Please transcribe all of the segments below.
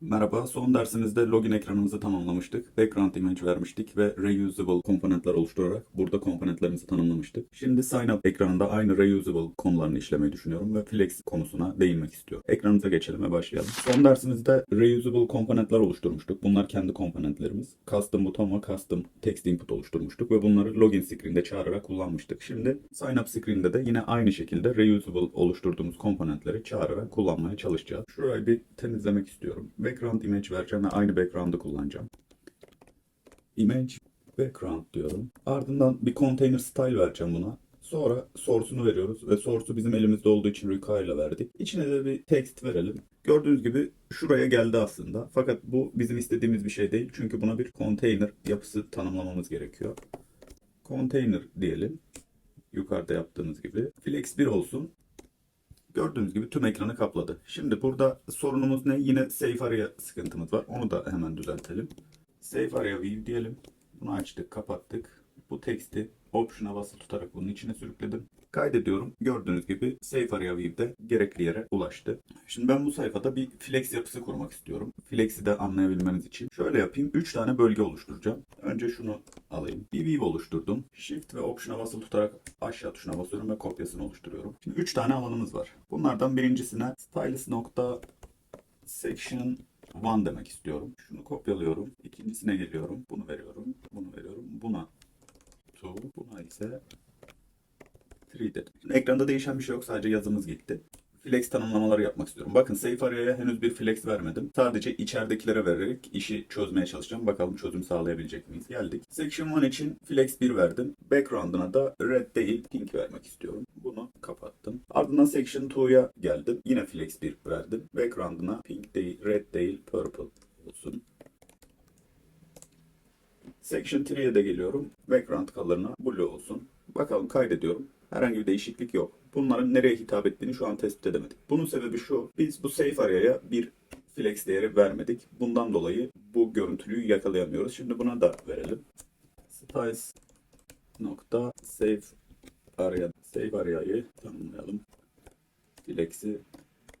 Merhaba, son dersimizde login ekranımızı tamamlamıştık. Background image vermiştik ve reusable komponentler oluşturarak burada komponentlerimizi tanımlamıştık. Şimdi sign up ekranında aynı reusable konularını işlemeyi düşünüyorum ve flex konusuna değinmek istiyorum. Ekranımıza geçelim ve başlayalım. Son dersimizde reusable komponentler oluşturmuştuk. Bunlar kendi komponentlerimiz. Custom buton ve custom text input oluşturmuştuk ve bunları login screen'de çağırarak kullanmıştık. Şimdi sign up screen'de de yine aynı şekilde reusable oluşturduğumuz komponentleri çağırarak kullanmaya çalışacağız. Şurayı bir temizlemek istiyorum. Background image vereceğim ve aynı background'ı kullanacağım. Image background diyorum. Ardından bir container style vereceğim buna. Sonra source'unu veriyoruz ve source'u bizim elimizde olduğu için ile verdik. İçine de bir text verelim. Gördüğünüz gibi şuraya geldi aslında. Fakat bu bizim istediğimiz bir şey değil. Çünkü buna bir container yapısı tanımlamamız gerekiyor. Container diyelim. Yukarıda yaptığımız gibi. Flex 1 olsun. Gördüğünüz gibi tüm ekranı kapladı. Şimdi burada sorunumuz ne? Yine safe area sıkıntımız var. Onu da hemen düzeltelim. Safe area view diyelim. Bunu açtık, kapattık. Bu teksti option'a basılı tutarak bunun içine sürükledim. Kaydediyorum. Gördüğünüz gibi safe area view'de gerekli yere ulaştı. Şimdi ben bu sayfada bir flex yapısı kurmak istiyorum. Flex'i de anlayabilmeniz için. Şöyle yapayım. 3 tane bölge oluşturacağım. Önce şunu alayım. Bir view oluşturdum. Shift ve option'a basılı tutarak aşağı tuşuna basıyorum ve kopyasını oluşturuyorum. Şimdi 3 tane alanımız var. Bunlardan birincisine stylus section 1 demek istiyorum. Şunu kopyalıyorum. İkincisine geliyorum. Bunu veriyorum. Bunu veriyorum. Buna 2. Buna ise 3 dedim. Şimdi ekranda değişen bir şey yok. Sadece yazımız gitti. Flex tanımlamaları yapmak istiyorum. Bakın Safe Area'ya henüz bir flex vermedim. Sadece içeridekilere vererek işi çözmeye çalışacağım. Bakalım çözüm sağlayabilecek miyiz? Geldik. Section 1 için flex 1 verdim. Background'ına da red değil pink vermek istiyorum. Bunu kapattım. Ardından Section 2'ya geldim. Yine flex 1 verdim. Background'ına pink değil, red değil, purple olsun. Section 3'ye de geliyorum. Background color'ına blue olsun. Bakalım kaydediyorum. Herhangi bir değişiklik yok. Bunların nereye hitap ettiğini şu an tespit edemedik. Bunun sebebi şu. Biz bu safe area'ya bir flex değeri vermedik. Bundan dolayı bu görüntülüyü yakalayamıyoruz. Şimdi buna da verelim. Styles nokta save area save area'yı tanımlayalım. Flex'i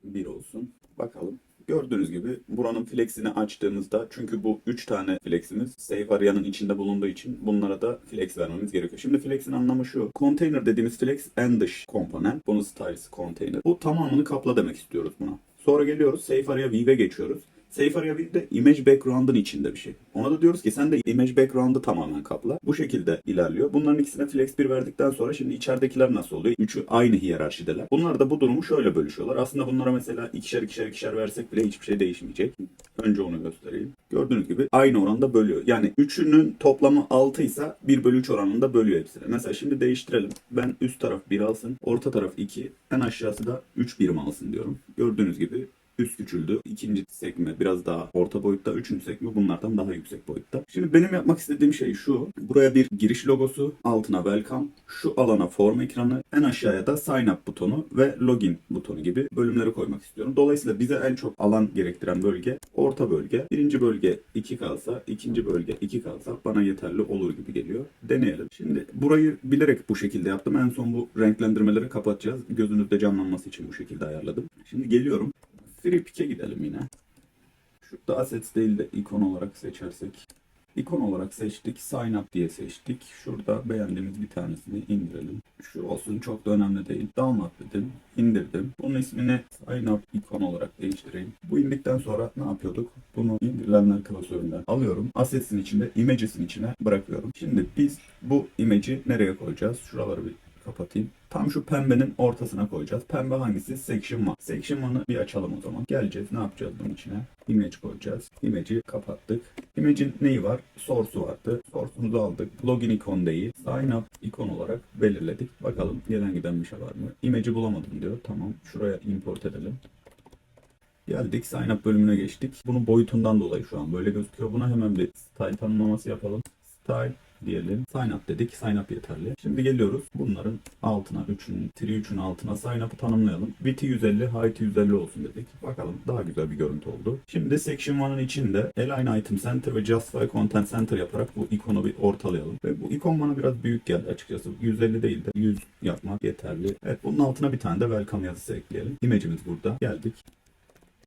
1 olsun. Bakalım. Gördüğünüz gibi buranın flex'ini açtığımızda çünkü bu 3 tane flex'imiz save area'nın içinde bulunduğu için bunlara da flex vermemiz gerekiyor. Şimdi flex'in anlamı şu. Container dediğimiz flex en dış komponent. Bunu styles container. Bu tamamını kapla demek istiyoruz buna. Sonra geliyoruz save area view'e geçiyoruz. Safe Area bir de image background'ın içinde bir şey. Ona da diyoruz ki sen de image background'ı tamamen kapla. Bu şekilde ilerliyor. Bunların ikisine flex 1 verdikten sonra şimdi içeridekiler nasıl oluyor? Üçü aynı hiyerarşideler. Bunlar da bu durumu şöyle bölüşüyorlar. Aslında bunlara mesela ikişer ikişer ikişer versek bile hiçbir şey değişmeyecek. Önce onu göstereyim. Gördüğünüz gibi aynı oranda bölüyor. Yani üçünün toplamı 6 ise 1 bölü 3 oranında bölüyor hepsini. Mesela şimdi değiştirelim. Ben üst taraf 1 alsın. Orta taraf 2. En aşağısı da 3 birim alsın diyorum. Gördüğünüz gibi üst küçüldü. İkinci sekme biraz daha orta boyutta. Üçüncü sekme bunlardan daha yüksek boyutta. Şimdi benim yapmak istediğim şey şu. Buraya bir giriş logosu, altına welcome, şu alana form ekranı, en aşağıya da sign up butonu ve login butonu gibi bölümleri koymak istiyorum. Dolayısıyla bize en çok alan gerektiren bölge orta bölge. Birinci bölge 2 kalsa, ikinci bölge 2 kalsa bana yeterli olur gibi geliyor. Deneyelim. Şimdi burayı bilerek bu şekilde yaptım. En son bu renklendirmeleri kapatacağız. Gözünüzde canlanması için bu şekilde ayarladım. Şimdi geliyorum. Free Pick'e gidelim yine. Şurada assets değil de ikon olarak seçersek. İkon olarak seçtik. Sign up diye seçtik. Şurada beğendiğimiz bir tanesini indirelim. Şu olsun çok da önemli değil. Download dedim. indirdim. Bunun ismini sign up ikon olarak değiştireyim. Bu indikten sonra ne yapıyorduk? Bunu indirilenler klasöründen alıyorum. Assets'in içinde, images'in içine bırakıyorum. Şimdi biz bu image'i nereye koyacağız? Şuraları bir kapatayım. Tam şu pembenin ortasına koyacağız. Pembe hangisi? Section 1. Section 1'ı bir açalım o zaman. Geleceğiz. Ne yapacağız bunun içine? Image koyacağız. Image'i kapattık. Image'in neyi var? Source'u vardı. Source'umuzu aldık. Login ikon değil. Sign up ikon olarak belirledik. Bakalım gelen giden bir şey var mı? Image'i bulamadım diyor. Tamam. Şuraya import edelim. Geldik sign up bölümüne geçtik. Bunun boyutundan dolayı şu an böyle gözüküyor. Buna hemen bir style tanımlaması yapalım. Style diyelim. Sign up dedik. Sign up yeterli. Şimdi geliyoruz. Bunların altına 3'ün, tree 3'ün altına sign up'ı tanımlayalım. Width'i 150, height'i 150 olsun dedik. Bakalım daha güzel bir görüntü oldu. Şimdi section 1'ın içinde align item center ve justify content center yaparak bu ikonu bir ortalayalım. Ve bu ikon bana biraz büyük geldi açıkçası. 150 değil de 100 yapmak yeterli. Evet bunun altına bir tane de welcome yazısı ekleyelim. Image'imiz burada. Geldik.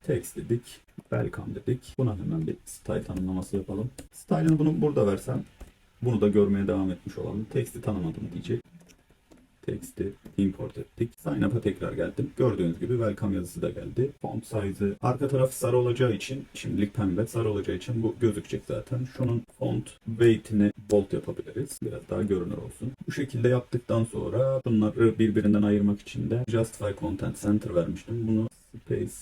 Text dedik. Welcome dedik. Buna hemen bir style tanımlaması yapalım. Style'ını bunu burada versem bunu da görmeye devam etmiş olalım. Text'i tanımadım diyecek. Text'i import ettik. Sign up'a tekrar geldim. Gördüğünüz gibi welcome yazısı da geldi. Font size'ı arka tarafı sarı olacağı için şimdilik pembe sarı olacağı için bu gözükecek zaten. Şunun font weight'ini bold yapabiliriz. Biraz daha görünür olsun. Bu şekilde yaptıktan sonra bunları birbirinden ayırmak için de Justify Content Center vermiştim. Bunu Space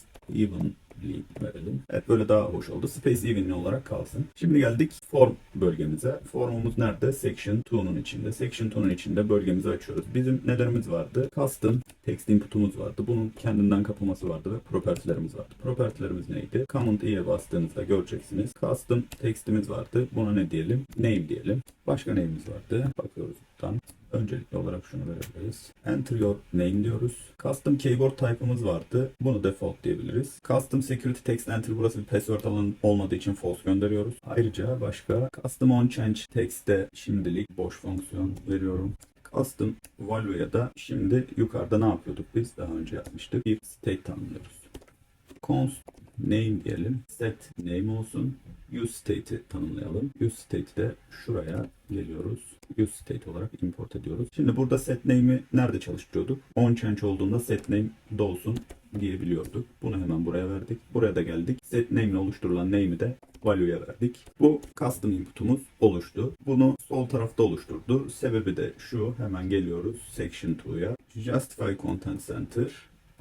Evenly verelim. Evet böyle daha hoş oldu. Space Evenly olarak kalsın. Şimdi geldik form bölgemize. Formumuz nerede? Section 2'nun içinde. Section 2'nun içinde bölgemizi açıyoruz. Bizim nelerimiz vardı? Custom text input'umuz vardı. Bunun kendinden kapılması vardı ve property'lerimiz vardı. Property'lerimiz neydi? Command i'ye bastığınızda göreceksiniz. Custom text'imiz vardı. Buna ne diyelim? Name diyelim. Başka neyimiz vardı? Bakıyoruz buradan. Öncelikli olarak şunu verebiliriz. Enter your name diyoruz. Custom keyboard type'ımız vardı. Bunu default diyebiliriz. Custom security text enter burası bir password alanı olmadığı için false gönderiyoruz. Ayrıca başka custom on change text'te şimdilik boş fonksiyon veriyorum. Custom value'ya da şimdi yukarıda ne yapıyorduk biz? Daha önce yapmıştık. Bir state tanımlıyoruz. const name diyelim. Set name olsun. Use state'i tanımlayalım. Use state'i de şuraya geliyoruz. Use state olarak import ediyoruz. Şimdi burada set name'i nerede çalıştırıyorduk? On change olduğunda set name dolsun diyebiliyorduk. Bunu hemen buraya verdik. Buraya da geldik. Set name ile oluşturulan name'i de value'ya verdik. Bu custom input'umuz oluştu. Bunu sol tarafta oluşturdu. Sebebi de şu. Hemen geliyoruz section 2'ya. Justify content center.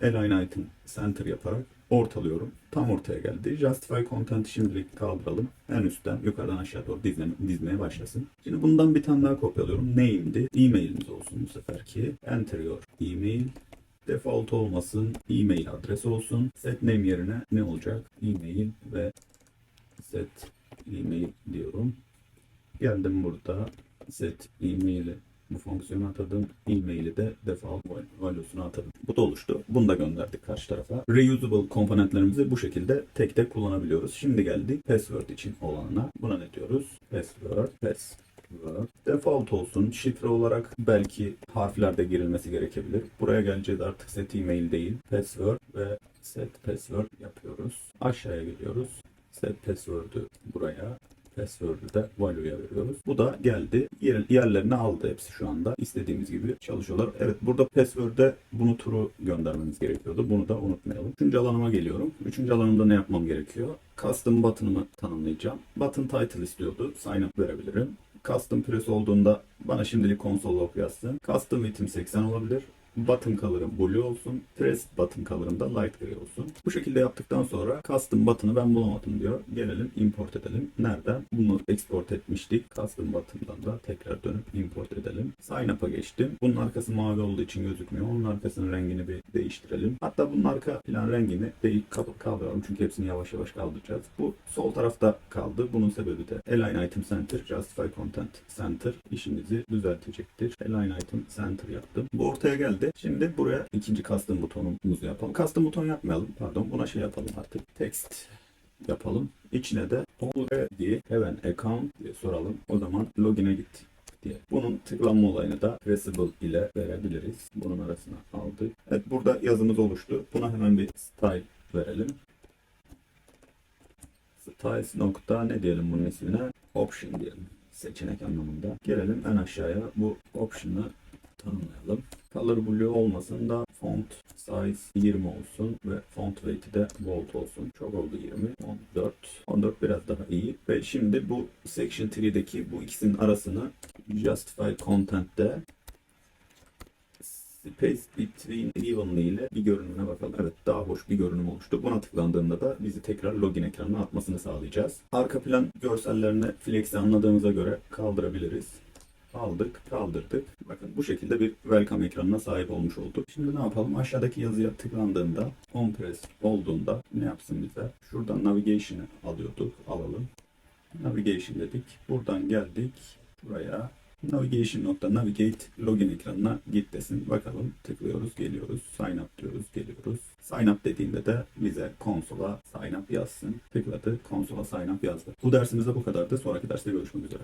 Align item center yaparak ortalıyorum. Tam ortaya geldi. Justify content'i şimdilik kaldıralım. En üstten yukarıdan aşağı doğru dizme, dizmeye başlasın. Şimdi bundan bir tane daha kopyalıyorum. Name'di. E-mailimiz olsun bu seferki. Enter your email. Default olmasın. E-mail adresi olsun. Set name yerine ne olacak? E-mail ve set e-mail diyorum. Geldim burada. Set e-mail'i bu fonksiyonu atadım. E-mail'i de default value'suna atadım. Bu da oluştu. Bunu da gönderdik karşı tarafa. Reusable komponentlerimizi bu şekilde tek tek kullanabiliyoruz. Şimdi geldik password için olanına. Buna ne diyoruz? Password, password. Default olsun. Şifre olarak belki harflerde girilmesi gerekebilir. Buraya geleceğiz artık set e-mail değil. Password ve set password yapıyoruz. Aşağıya geliyoruz. Set password'ü buraya password'ü de value'ya veriyoruz. Bu da geldi. Yer, yerlerini aldı hepsi şu anda. İstediğimiz gibi çalışıyorlar. Evet burada password'de bunu true göndermemiz gerekiyordu. Bunu da unutmayalım. Üçüncü alanıma geliyorum. Üçüncü alanımda ne yapmam gerekiyor? Custom button'ımı tanımlayacağım. Button title istiyordu. Sign up verebilirim. Custom press olduğunda bana şimdilik konsol log yazsın. Custom item 80 olabilir. Button color'ım blue olsun. Press button color'ım da light gray olsun. Bu şekilde yaptıktan sonra custom button'ı ben bulamadım diyor. Gelelim import edelim. Nereden? Bunu export etmiştik. Custom button'dan da tekrar dönüp import edelim. Sign up'a geçtim. Bunun arkası mavi olduğu için gözükmüyor. Onun arkasının rengini bir değiştirelim. Hatta bunun arka plan rengini değil kaldıralım. Çünkü hepsini yavaş yavaş kaldıracağız. Bu sol tarafta kaldı. Bunun sebebi de Align Item Center, Justify Content Center işinizi düzeltecektir. Align Item Center yaptım. Bu ortaya geldi. Şimdi buraya ikinci custom butonumuzu yapalım. Custom buton yapmayalım. Pardon buna şey yapalım artık. Text yapalım. İçine de already have an account diye soralım. O zaman login'e git diye. Bunun tıklanma olayını da Pressable ile verebiliriz. Bunun arasına aldık. Evet burada yazımız oluştu. Buna hemen bir style verelim. Styles nokta ne diyelim bunun ismine? Option diyelim. Seçenek anlamında. Gelelim en aşağıya bu option'ı tanımlayalım. Color blue olmasın da font size 20 olsun ve font weight'i de bold olsun. Çok oldu 20. 14. 14 biraz daha iyi. Ve şimdi bu section 3'deki bu ikisinin arasını justify content'te Space Between Evenly ile bir görünümüne bakalım. Evet daha hoş bir görünüm oluştu. Buna tıklandığında da bizi tekrar login ekranına atmasını sağlayacağız. Arka plan görsellerini Flex'i anladığımıza göre kaldırabiliriz. Aldık, kaldırdık. Bakın bu şekilde bir welcome ekranına sahip olmuş olduk. Şimdi ne yapalım? Aşağıdaki yazıya tıklandığında, on press olduğunda ne yapsın bize? Şuradan navigation'ı alıyorduk. Alalım. Navigation dedik. Buradan geldik. Buraya navigation.navigate login ekranına git desin. Bakalım tıklıyoruz, geliyoruz. Sign up diyoruz, geliyoruz. Sign up dediğinde de bize konsola sign up yazsın. Tıkladı, konsola sign up yazdı. Bu dersimizde bu kadardı. Sonraki derste görüşmek üzere.